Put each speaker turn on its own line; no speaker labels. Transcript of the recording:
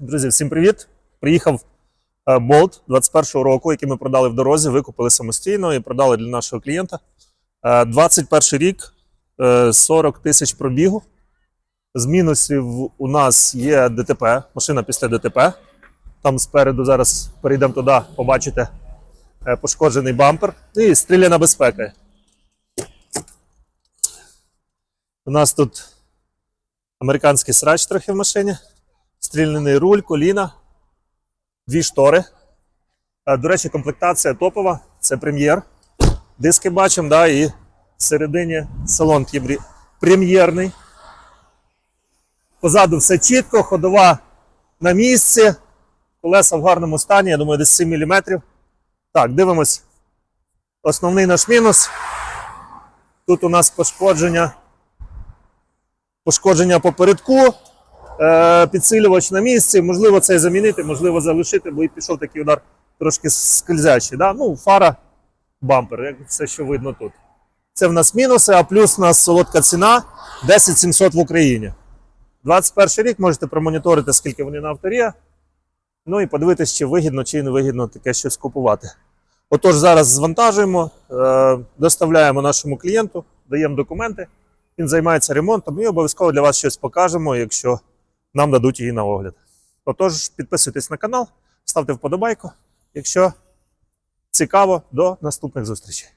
Друзі, всім привіт! Приїхав е, Bolt 21-го року, який ми продали в дорозі, викупили самостійно і продали для нашого клієнта. Е, 21 рік, е, 40 тисяч пробігу. З мінусів у нас є ДТП, машина після ДТП. Там спереду зараз перейдемо туди, побачите е, пошкоджений бампер і стріляна безпека. У нас тут американський срач трохи в машині стрільний руль, коліна, дві штори. Е, До речі, комплектація топова, це прем'єр. Диски бачимо, да, і всередині салон прем'єрний. Позаду все чітко, ходова на місці, колеса в гарному стані, я думаю, десь 7 мм. Так, дивимось. Основний наш мінус. Тут у нас пошкодження. Пошкодження попередку підсилювач на місці. Можливо, це замінити, можливо, залишити, бо і пішов такий удар трошки скользячий. Да? Ну, фара, бампер, як все, що видно тут. Це в нас мінуси, а плюс у нас солодка ціна 10 700 в Україні. 21 рік можете промоніторити, скільки вони на авторі. Ну і подивитися, чи вигідно, чи не вигідно таке щось купувати. Отож, зараз звантажуємо, е, доставляємо нашому клієнту, даємо документи. Він займається ремонтом і обов'язково для вас щось покажемо, якщо нам дадуть її на огляд. Отож, підписуйтесь на канал, ставте вподобайку. Якщо цікаво, до наступних зустрічей.